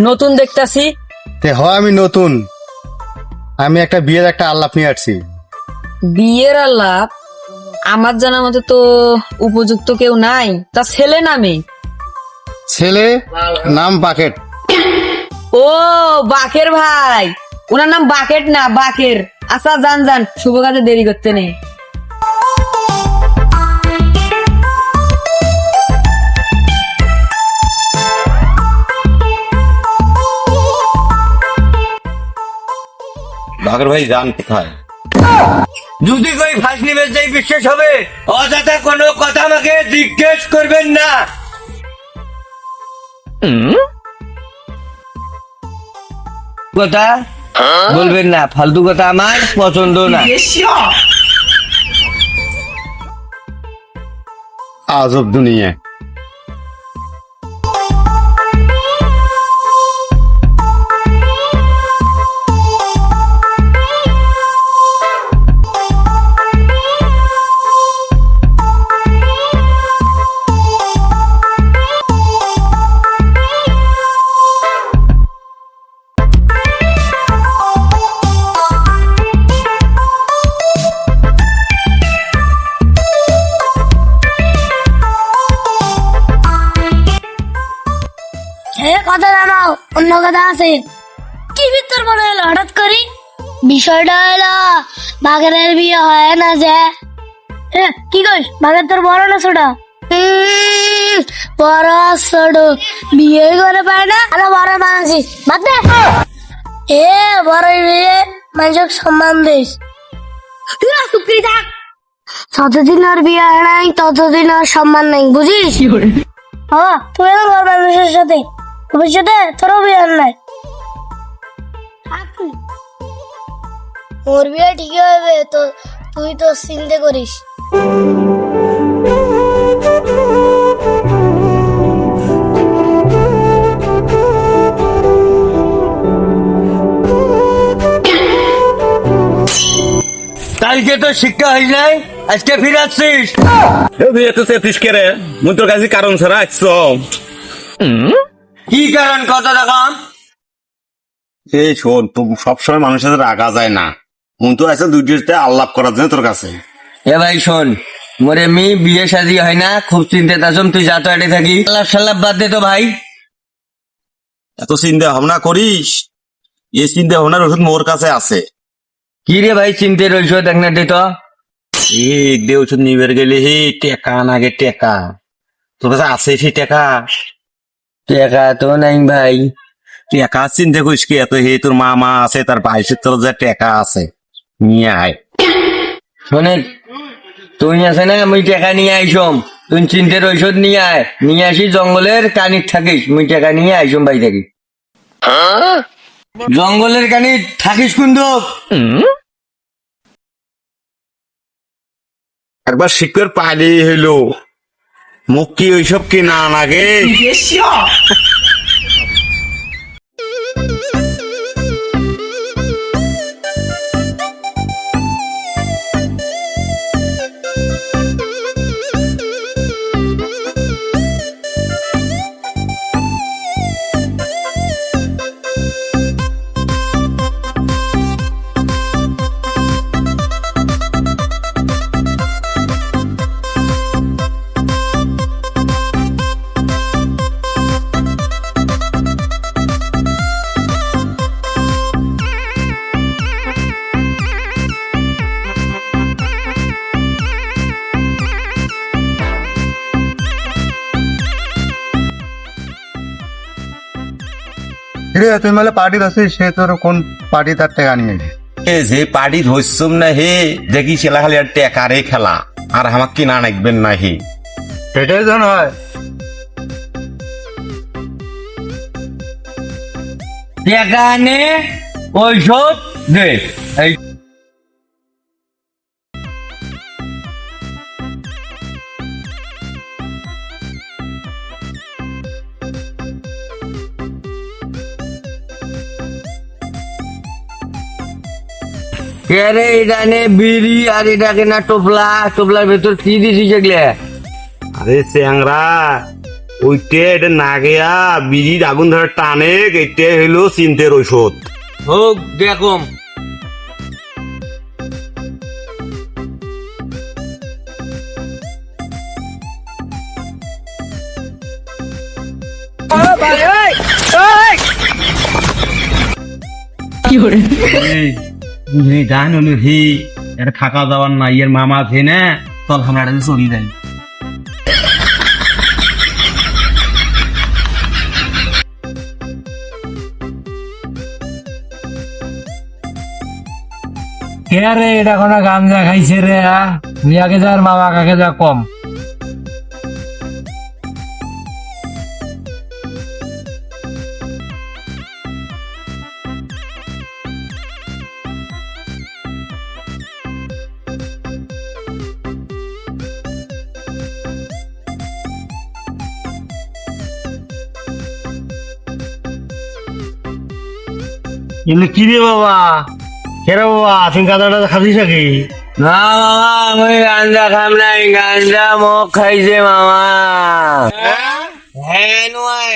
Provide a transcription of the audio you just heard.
নতুন দেখতাছি। তে হয় আমি নতুন। আমি একটা বিয়ের একটা আল্লাপ নিয়ে আসছি। বিয়ের আলাপ? আমার জানা মতে তো উপযুক্ত কেউ নাই। তা ছেলে নামে? ছেলে নাম বাকেট। ও বাকের ভাই। ওনার নাম বাকেট না বাকের। আচ্ছা যান যান। শুভ কাজে দেরি করতে নেই। বাঘের ভাই যান কোথায়? যদি কই ফাঁস নিবে যাই বিশ্বাস হবে অযথা কোনো কথা আমাকে জিজ্ঞেস করবেন না। কথা? বলবেন না ফালতু কথা আমার পছন্দ না। আজব দুনিয়া। কথা জানাও অন্য কথা আছে। কি ভিতর মনে হলো হঠাৎ করি? বিষয়টা হলো বাঘের বিয়ে হয় না যে। এ, কি কইস? বাঘের তোর বড় না ছোট? বড় ছোট। বিয়ে করে পায় না? আরও বড় মানছি বাদ দে। এ বড় বিয়ে মানুষক সম্মান দিস। তুই চুপি থাক যতদিন বিয়ে হয় নাই ততদিন আর সম্মান নাই বুঝিস? বাবা তুই করবে মানুষের সাথে। ভবিষ্যতে তোরও বিয়ে নাই ওর বিয়ে ঠিকই হবে তো তুই তো চিন্তা করিস। কালকে তো শিক্ষা হয় নাই আজকে ফিরে ফিরাচ্ছিস বিয়ে তো চেতিস কে রে মুই তোর কাছে কারণ ছাড়া আসছ কি কারণ কত দেখাম এই শোন তো সবসময় মানুষের সাথে রাখা যায় না। মন তো আছে দুইটিতে আল্লাপ করার জন্য তোর কাছে। এ ভাই শোন মোরে মি বিয়ে শাদী হয় না খুব চিন্তিত আছম তুই যা তো এটে থাকি। আল্লাহ সাল্লাহ বাদ দে তো ভাই। এত চিন্তা ভাবনা করিস? এই চিন্তা ভাবনার ওষুধ মোর কাছে আছে। কি রে ভাই চিন্তে রইছ দেখ না দে তো। এক দে ওষুধ নিবার গেলে হে টেকা নাগে টেকা। তোর কাছে আছে সেই টেকা? টাকা তো নাই ভাই। টেকা চিন্তা করিস কি এত হে তোর মামা আছে তার বাইশের তোর যে টেকা আছে নিয়ে আয়। শোনে তুই আছে না মুই টাকা নিয়ে আইসম। তুই চিন্তে ঔষধ নিয়ে আয়। নিয়ে আসি জঙ্গলের কানিক থাকিস মুই টাকা নিয়ে আইসম ভাই থাকি। জঙ্গলের কানিক থাকিস কিন্তু একবার শিক্ষার পাইলে হইল। মুখ কি ওইসব কি না লাগে রে তুই মানে পার্টি ধরছিস? সে তোর কোন পার্টি তার টাকা নিয়ে এ যে পার্টি ধরছম না হে দেখি ছেলা খালি আর টেকারে খেলা। আর আমাক কিনা নাকবেন না হে? সেটাই জন হয়। টেকা নে ঔষধ দে এই কে রে এটা নে বিড়ি আর এটাকে না টোপলা টোপলার ভেতর কি দিছিস এগুলা? আরে চ্যাংরা ওইটে এটা না গেয়া বিড়ির আগুন ধরে টানে এটা হইল চিন্তের ঔষধ। হোক দেখম। গান হলো হি, এর থাকা যাওয়ার না ইয়ের মামা আছে না, চল আমরা এটা চলি যাই। কে রে, এটা কোনো গাঞ্জা খাইছে রে মিয়াকে যার মামা কাকে যা কম। এমনি কি রে বাবা? কেরে বাবা? তুমি গাঁদাটা খাবি নাকি? না মামা আমি গাঁজা খাম নাই গাঁজা মোক খাইছে মামা। হ্যাঁ? নয়।